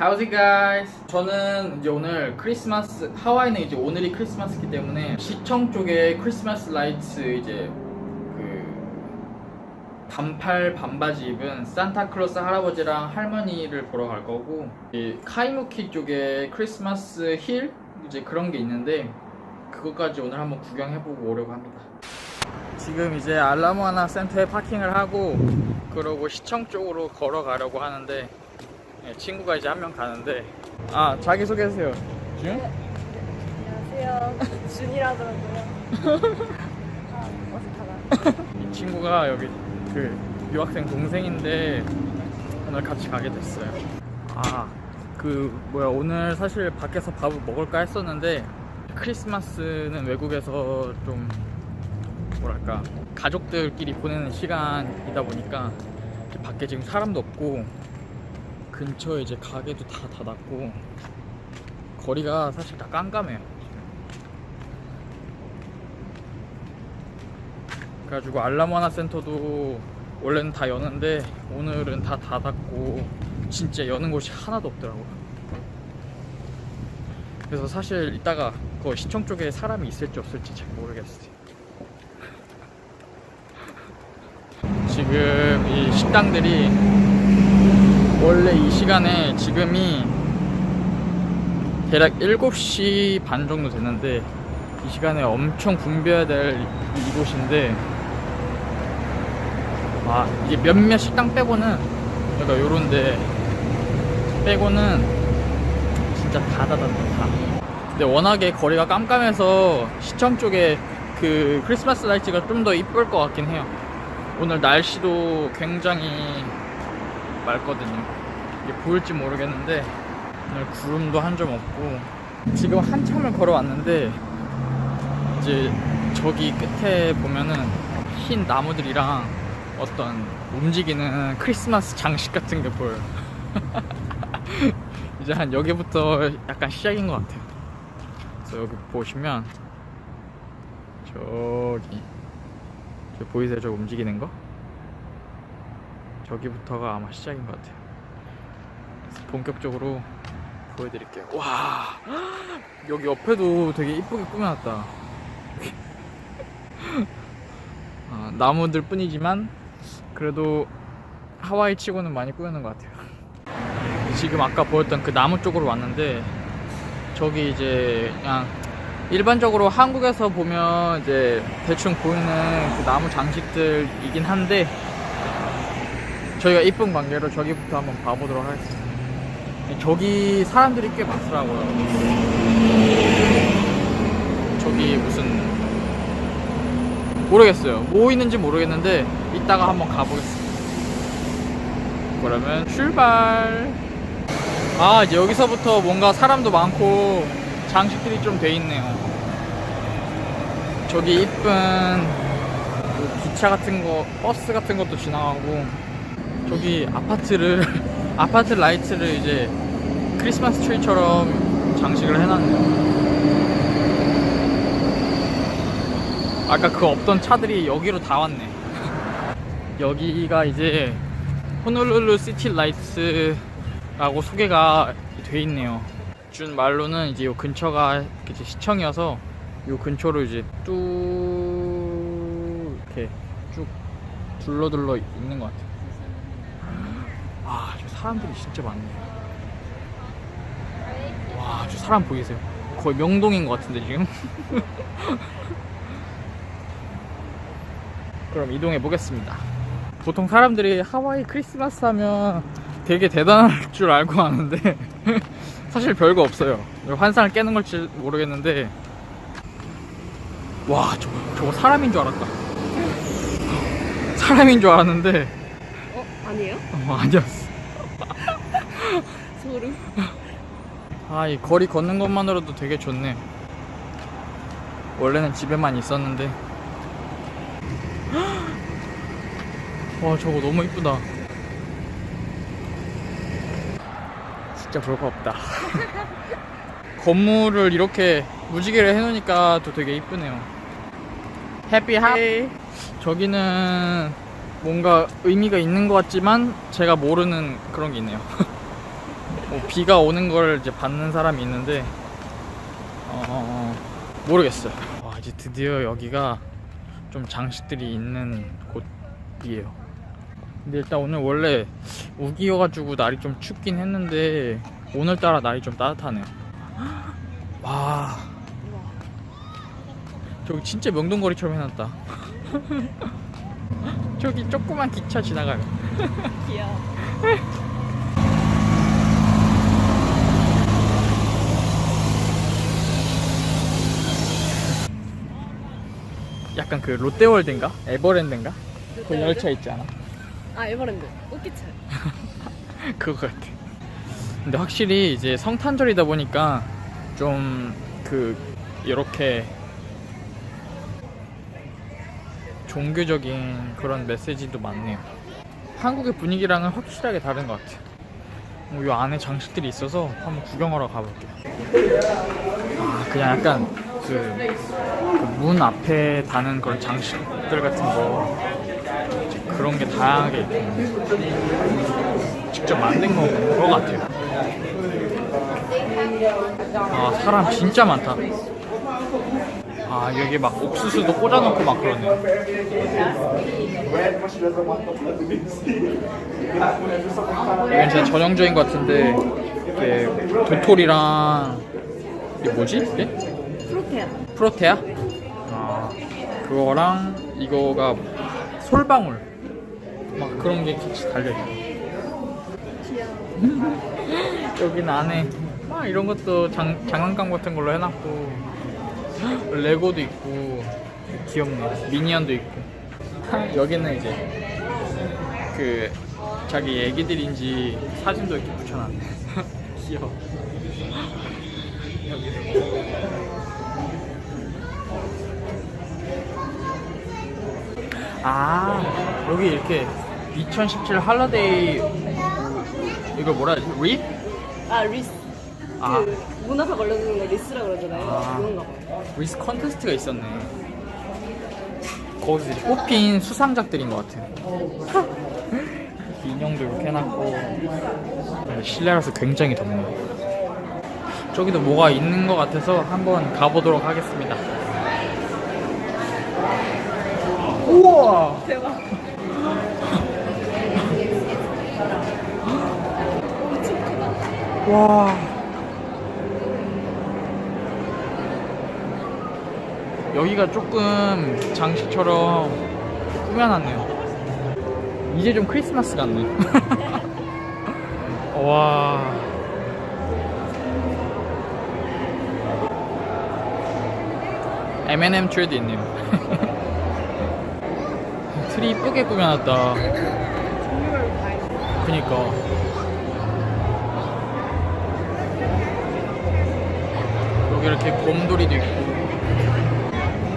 How's it guys? 저는 이제 오늘 크리스마스 하와이는 이제 오늘이 크리스마스이기 때문에 시청 쪽에 크리스마스 라이츠 이제 그 반팔 반바지 입은 산타클로스 할아버지랑 할머니를 보러 갈 거고 이 카이무키 쪽에 크리스마스 힐 이제 그런 게 있는데 그것까지 오늘 한번 구경해보고 오려고 합니다. 지금 이제 알라모아나 센터에 파킹을 하고 그러고 시청 쪽으로 걸어가려고 하는데 네, 친구가 이제 한 명 가는데 아 자기 소개해주세요. 준? 안녕하세요. 준이라더라고요. 아, 어색하다. 이 친구가 여기 그 유학생 동생인데 오늘 같이 가게 됐어요. 아, 그 뭐야 오늘 사실 밖에서 밥을 먹을까 했었는데 크리스마스는 외국에서 좀 뭐랄까 가족들끼리 보내는 시간이다 보니까 밖에 지금 사람도 없고 근처에 이제 가게도 다 닫았고 거리가 사실 다 깜깜해요. 그래가지고 알라모아나 센터도 원래는 다 여는데 오늘은 다 닫았고 진짜 여는 곳이 하나도 없더라고요. 그래서 사실 이따가 그 시청 쪽에 사람이 있을지 없을지 잘 모르겠어요. 지금 이 식당들이 원래 이 시간에 지금이 대략 7시 반 정도 되는데 이 시간에 엄청 붐벼야 될 이- 이곳인데 아 이게 몇몇 식당 빼고는 그러니까 요런데 빼고는 진짜 다 닫았다 다. 근데 워낙에 거리가 깜깜해서 시청 쪽에 그 크리스마스 라이트가 좀 더 이쁠 것 같긴 해요. 오늘 날씨도 굉장히 맑거든요 이게 보일지 모르겠는데 오늘 구름도 한 점 없고 지금 한참을 걸어왔는데 이제 저기 끝에 보면은 흰 나무들이랑 어떤 움직이는 크리스마스 장식 같은 게 보여요. 이제 한 여기부터 약간 시작인 것 같아요. 그래서 여기 보시면 저기 저 보이세요? 저 움직이는 거? 저기부터가 아마 시작인 것 같아요. 본격적으로 보여드릴게요. 와 여기 옆에도 되게 이쁘게 꾸며놨다. 아, 나무들 뿐이지만 그래도 하와이 치고는 많이 꾸며놓은 것 같아요. 지금 아까 보였던 그 나무 쪽으로 왔는데 저기 이제 그냥 일반적으로 한국에서 보면 이제 대충 보이는 그 나무 장식들이긴 한데 저희가 이쁜 관계로 저기부터 한번 봐보도록 하겠습니다. 저기 사람들이 꽤 많더라고요. 저기 무슨 모르겠어요. 뭐 있는지 모르겠는데 이따가 한번 가보겠습니다. 그러면 출발. 아 여기서부터 뭔가 사람도 많고 장식들이 좀 돼 있네요. 저기 이쁜 그 기차 같은 거, 버스 같은 것도 지나가고 저기 아파트를 아파트 라이트를 이제 크리스마스 트리처럼 장식을 해놨네요. 아까 그 없던 차들이 여기로 다 왔네. 여기가 이제 호놀룰루 시티 라이트라고 소개가 돼 있네요. 준 말로는 이제 요 근처가 이제 시청이어서 요 근처로 이제 뚝 이렇게 쭉 둘러둘러 있는 것 같아요. 와, 저 사람들이 진짜 많네. 와, 저 사람 보이세요? 거의 명동인 것 같은데 지금. 그럼 이동해 보겠습니다. 보통 사람들이 하와이 크리스마스 하면 되게 대단할 줄 알고 하는데 사실 별거 없어요. 환상을 깨는 걸지 모르겠는데 와 저거, 저거 사람인 줄 알았다. 사람인 줄 알았는데 어? 아니에요? 어, 아니었어. 소름. 아이 거리 걷는 것만으로도 되게 좋네. 원래는 집에만 있었는데 와 저거 너무 이쁘다. 진짜 볼 거 없다. 건물을 이렇게 무지개를 해놓으니까 또 되게 이쁘네요. 해피 하이. 저기는 뭔가 의미가 있는 것 같지만 제가 모르는 그런 게 있네요. 뭐 비가 오는 걸 이제 받는 사람이 있는데 어, 어, 모르겠어요. 와 이제 드디어 여기가 좀 장식들이 있는 곳이에요. 근데 일단 오늘 원래 우기여가지고 날이 좀 춥긴 했는데 오늘따라 날이 좀 따뜻하네요. 와 저기 진짜 명동거리처럼 해놨다. 저기 조그만 기차 지나가요. 귀여워. 약간 그 롯데월드인가? 에버랜드인가? 그 롯데월드? 열차 있지 않아? 아 에버랜드. 웃기차. 그거 같아. 근데 확실히 이제 성탄절이다 보니까 좀 그 이렇게 종교적인 그런 메시지도 많네요. 한국의 분위기랑은 확실하게 다른 것 같아요. 어, 이 안에 장식들이 있어서 한번 구경하러 가볼게요. 아, 그냥 약간 그 문 앞에 다는 그런 장식들 같은 거 그런 게 다양하게 있고 직접 만든 거, 거 같아요. 아, 사람 진짜 많다. 아, 여기 막 옥수수도 꽂아놓고 막 그러네. 이건 진짜 전형적인 것 같은데, 이게 도토리랑, 이게 뭐지? 이게? 프로테아. 프로테아? 아, 그거랑 이거가 솔방울. 막 그런 게 같이 달려있어. 귀여워. 여기는 안에 막 이런 것도 장, 장난감 같은 걸로 해놨고 레고도 있고 귀엽네 미니언도 있고 여기는 이제 그 자기 애기들인지 사진도 이렇게 붙여놨네 귀여워 여기도 아 여기 이렇게 2017 할러데이 이거 뭐라 해야지? 립? 아 리스. 아. 그 문화사 걸려주는 거 리스라 그러잖아요. 아. 그런가 봐. 리스 컨테스트가 있었네. 거기서 이제 뽑힌 수상작들인 것 같아요. 인형도 이렇게 해놨고 실내라서 굉장히 덥네요. 저기도 뭐가 있는 것 같아서 한번 가보도록 하겠습니다. 우와! 대박. 와. 여기가 조금 장식처럼 꾸며놨네요. 이제 좀 크리스마스 같네. 와. M&M 트레도 있네요. 트리 이쁘게 꾸며놨다. 그니까. 여기 이렇게 곰돌이도 있고,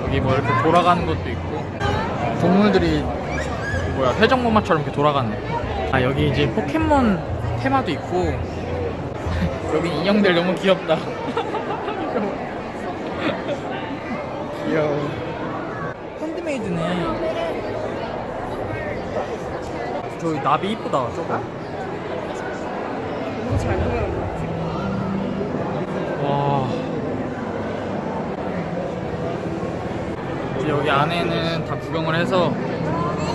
여기 뭐 이렇게 돌아가는 것도 있고, 동물들이 뭐야 회전목마처럼 이렇게 돌아가네. 아 여기 이제 포켓몬 테마도 있고, 여기 인형들 너무 귀엽다. 귀여워. 핸드메이드네. 저 나비 이쁘다 저거. 너무 잘 같아. 와. 이제 여기 안에는 다 구경을 해서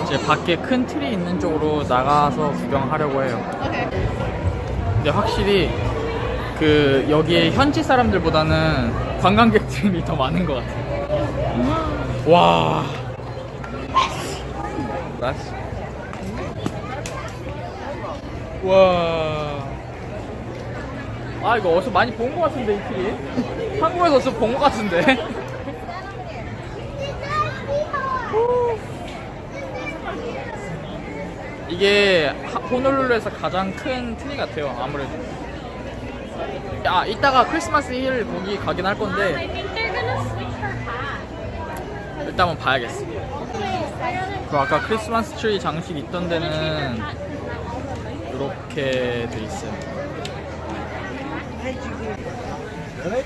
이제 밖에 큰 틀이 있는 쪽으로 나가서 구경하려고 해요. 근데 확실히 그 여기에 현지 사람들보다는 관광객들이 더 많은 것 같아요. 와. 나이스. 와. 아 이거 어디서 많이 본 것 같은데 이 트리 한국에서 어디서 본 것 같은데? 이게 하- 호놀룰루에서 가장 큰 트리 같아요 아무래도. 야 이따가 크리스마스 힐 거기 가긴 할 건데. 일단 한번 봐야겠어. 그 아까 크리스마스 트리 장식 있던 데는 그렇게 돼 있어요.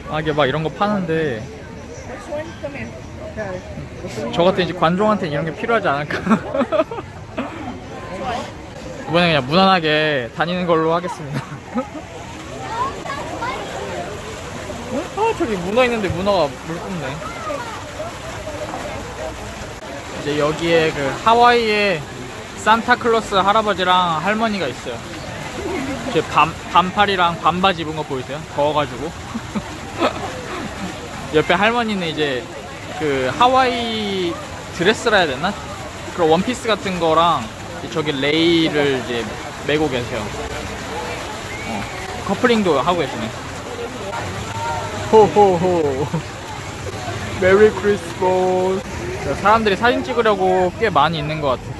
아 이게 막 이런 거 파는데 저 같은 이제 관종한테 이런 게 필요하지 않을까. 이번에 그냥 무난하게 다니는 걸로 하겠습니다. 아 저기 문어 있는데 문어가 물 뿜네. 이제 여기에 그 하와이에 산타클로스 할아버지랑 할머니가 있어요. 제 반, 반팔이랑 반바지 입은 거 보이세요? 더워가지고. 옆에 할머니는 이제 그 하와이 드레스라 해야 되나? 그런 원피스 같은 거랑 저기 레이를 이제 메고 계세요. 어, 커플링도 하고 계시네. 호호호. 메리 크리스마스. 사람들이 사진 찍으려고 꽤 많이 있는 것 같아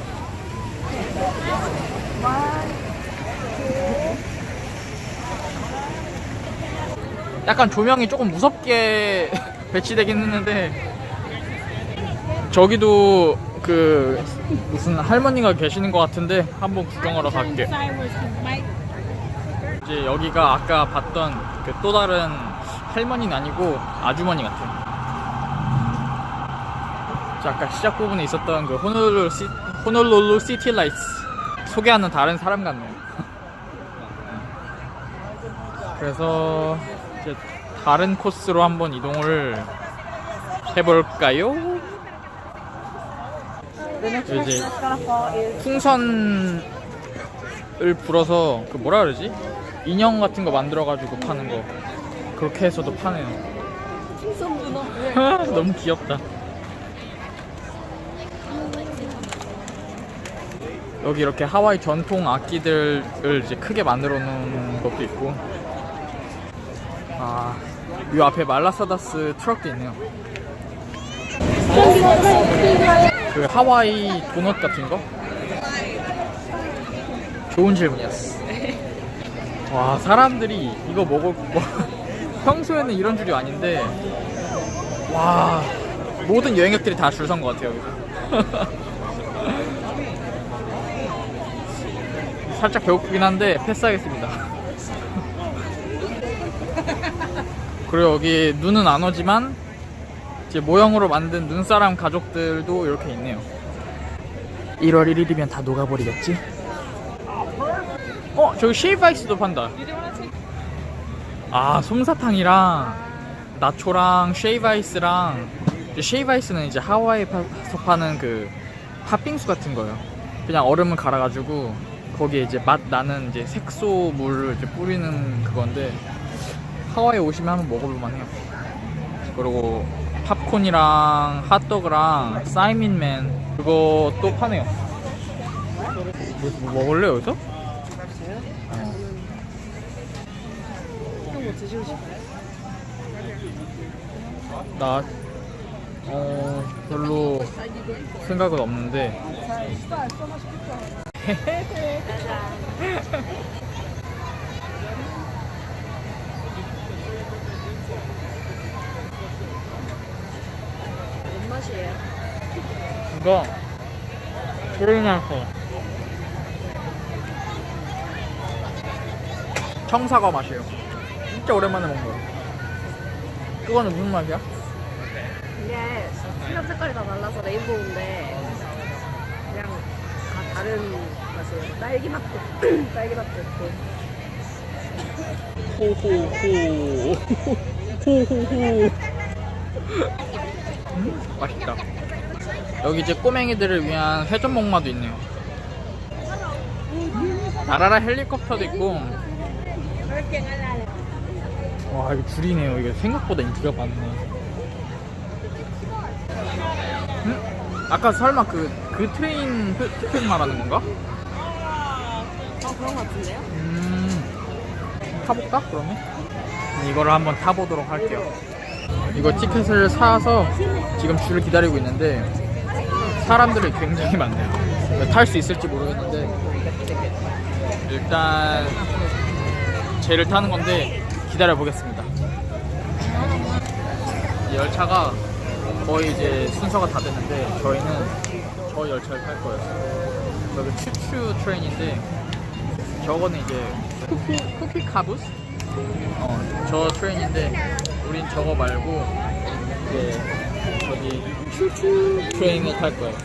약간 조명이 조금 무섭게 배치되긴 했는데 저기도 그 무슨 할머니가 계시는 것 같은데 한번 구경하러 갈게. 이제 여기가 아까 봤던 그 또 다른 할머니는 아니고 아주머니 같아. 자, 아까 시작 부분에 있었던 그 호놀룰루, 시, 호놀룰루 시티 라이츠 소개하는 다른 사람 같네요. 그래서 이제 다른 코스로 한번 이동을 해볼까요? 이제 풍선을 불어서 그 뭐라 그러지? 인형 같은 거 만들어 가지고 파는 거 그렇게 해서도 파네요. 풍선 문어. 너무 귀엽다. 여기 이렇게 하와이 전통 악기들을 이제 크게 만들어 놓은 것도 있고 아, 이 앞에 말라사다스 트럭도 있네요. 그 하와이 도넛 같은 거? 좋은 질문이었어. 와, 사람들이 이거 먹을 거 평소에는 이런 줄이 아닌데 와, 모든 여행객들이 다 줄 선 것 같아요. 여기서. 살짝 배고프긴 한데 패스하겠습니다. 그리고 여기 눈은 안 오지만 이제 모형으로 만든 눈사람 가족들도 이렇게 있네요. 1월 1일이면 다 녹아버리겠지? 어, 저기 쉐이브 아이스도 판다. 아, 솜사탕이랑 나초랑 쉐이브 아이스는 이제 하와이에서 파는 그 팥빙수 같은 거예요. 그냥 얼음을 갈아가지고 거기에 이제 맛 나는 이제 색소 물을 이제 뿌리는 그건데 하와이 오시면 한번 먹어볼만 해요. 그리고 팝콘이랑 핫도그랑 사이민맨 그거 또 파네요. 뭐, 뭐 먹을래 여기서? 어. 드시고 싶어요? 나 어, 별로 생각은 없는데 뭔 맛이에요? 이거 프리나서 청사과 맛이에요. 진짜 오랜만에 먹는 거. 그거는 무슨 맛이야? 이게 수염 색깔이 다 달라서 레인보우인데 다 다른 맛이에요. 딸기 맛도 딸기 맛도 있고. 호호호 호호호 음, 맛있다. 여기 이제 꼬맹이들을 위한 회전 목마도 있네요. 나라라 헬리콥터도 있고. 와 이거 줄이네요. 이게 생각보다 인기가 많네. 음? 아까 설마 그, 그 트레인 그, 트레인 말하는 건가? 아 그런 거 같은데요? 음, 타볼까 그러면? 이거를 한번 타보도록 할게요. 이거 티켓을 사서 지금 줄을 기다리고 있는데 사람들이 굉장히 많네요. 탈 수 있을지 모르겠는데 일단 쟤를 타는 건데 기다려 보겠습니다. 이 열차가 거의 이제 순서가 다 됐는데 저희는 저 열차를 탈 거예요. 여기 추추 트레인인데 저거는 이제 쿠키 쿠키 카부스? 어, 저 트레인인데 우린 저거 말고 이제 저기 추추 트레인을 탈 거예요.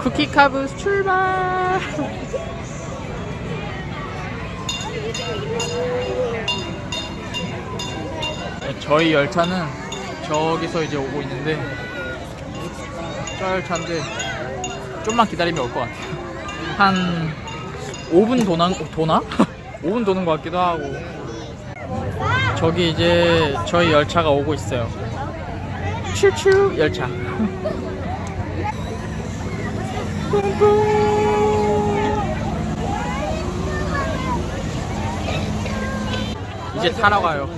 쿠키 카부스 출발! 저희 열차는 저기서 이제 오고 있는데 저 열차인데 좀만 기다리면 올 것 같아요. 한 5분 도난 도나? 5분 도는 것 같기도 하고. 저기 이제 저희 열차가 오고 있어요. 츄츄 열차. 이제 타러 가요.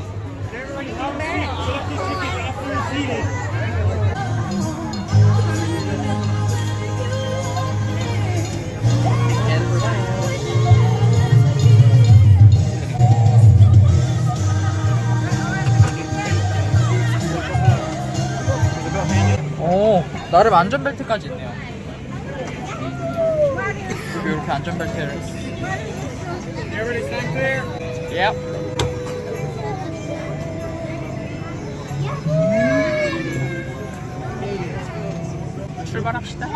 나름 안전벨트까지 있네요. 여기 이렇게 안전벨트를. Yep. 출발합시다.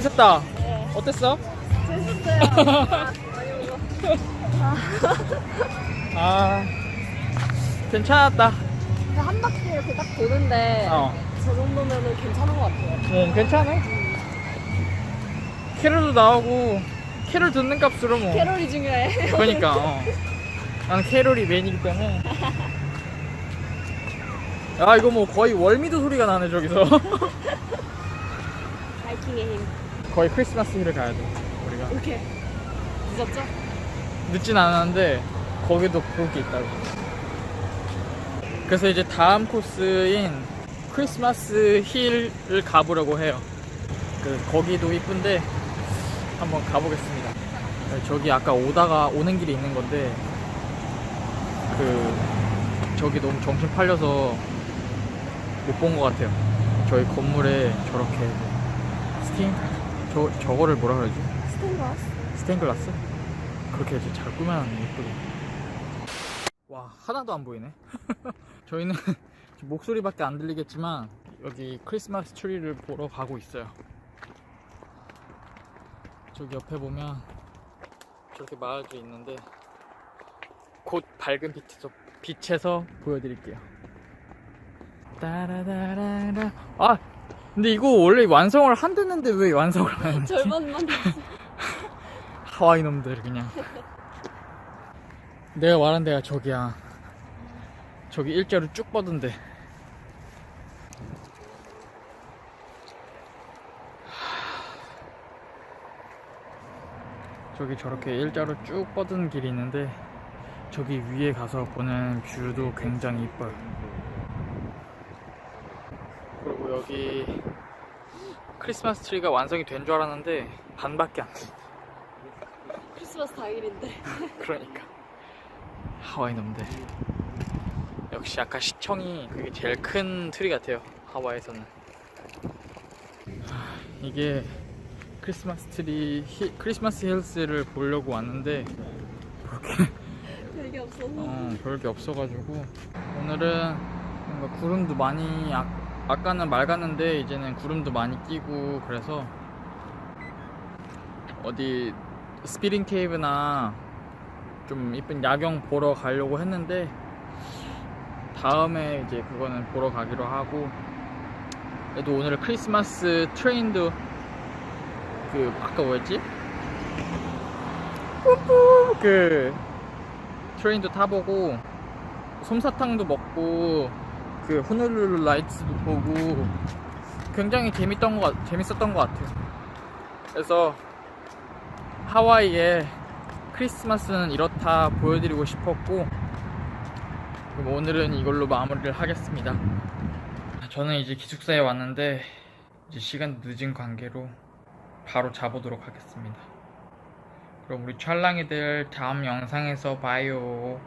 재밌었다. 어땠어? 재밌었어요. 아, 괜찮았다. 한 바퀴 이렇게 딱 도는데 어, 저 정도면은 괜찮은 것 같아요. 응, 괜찮아. 캐롤도 나오고, 캐롤 듣는 값으로 뭐. 캐롤이 중요해. 그러니까, 어. 나는 캐롤이 메인이기 때문에. 야, 이거 뭐 거의 월미도 소리가 나네, 저기서. 바이킹의 힘. 거의 크리스마스 힐을 가야 돼, 우리가. 이렇게 늦었죠? 늦진 않았는데 거기도 볼게 있다고. 그래서 이제 다음 코스인 크리스마스 힐을 가보려고 해요. 그 거기도 이쁜데 한번 가보겠습니다. 네, 저기 아까 오다가 오는 길이 있는 건데 그 저기 너무 정신 팔려서 못 본 것 같아요. 저희 건물에 저렇게 스팅 저 저거를 뭐라 그러지? 스탠거스. 스테인글라스? 그렇게 이제 잘 꾸며놨네 예쁘게 와 하나도 안 보이네 저희는 목소리밖에 안 들리겠지만 여기 크리스마스 트리를 보러 가고 있어요 저기 옆에 보면 저렇게 마을도 있는데 곧 밝은 빛에서, 빛에서 보여드릴게요 따라다라라 아 근데 이거 원래 완성을 한댔는데 왜 완성을 안 했지? 절반만 됐어. 하와이 놈들 그냥 내가 말한 데가 저기야 저기 일자로 쭉 뻗은데 저기 저렇게 일자로 쭉 뻗은 길이 있는데 저기 위에 가서 보는 뷰도 굉장히 이뻐요 여기 크리스마스 트리가 완성이 된 줄 알았는데 반밖에 안 돼. 크리스마스 당일인데. 그러니까 하와이 놈들 역시 아까 시청이 그게 제일 큰 트리 같아요 하와이에서는 하, 이게 크리스마스 트리 히- 크리스마스 힐스를 보려고 왔는데 그렇게 되게 없어서. 어, 별게 없어가지고 오늘은 뭔가 구름도 많이 아, 아까는 맑았는데 이제는 구름도 많이 끼고 그래서 어디 스피링 케이브나 좀 이쁜 야경 보러 가려고 했는데 다음에 이제 그거는 보러 가기로 하고 그래도 오늘 크리스마스 트레인도 그 아까 뭐였지? 그 트레인도 타보고 솜사탕도 먹고 그 호놀룰루 라이트도 보고 굉장히 재밌던 것 같- 재밌었던 것 같아요. 그래서 하와이의 크리스마스는 이렇다 보여드리고 싶었고 그럼 오늘은 이걸로 마무리를 하겠습니다. 저는 이제 기숙사에 왔는데 이제 시간 늦은 관계로 바로 자보도록 하겠습니다. 그럼 우리 찰랑이들 다음 영상에서 봐요.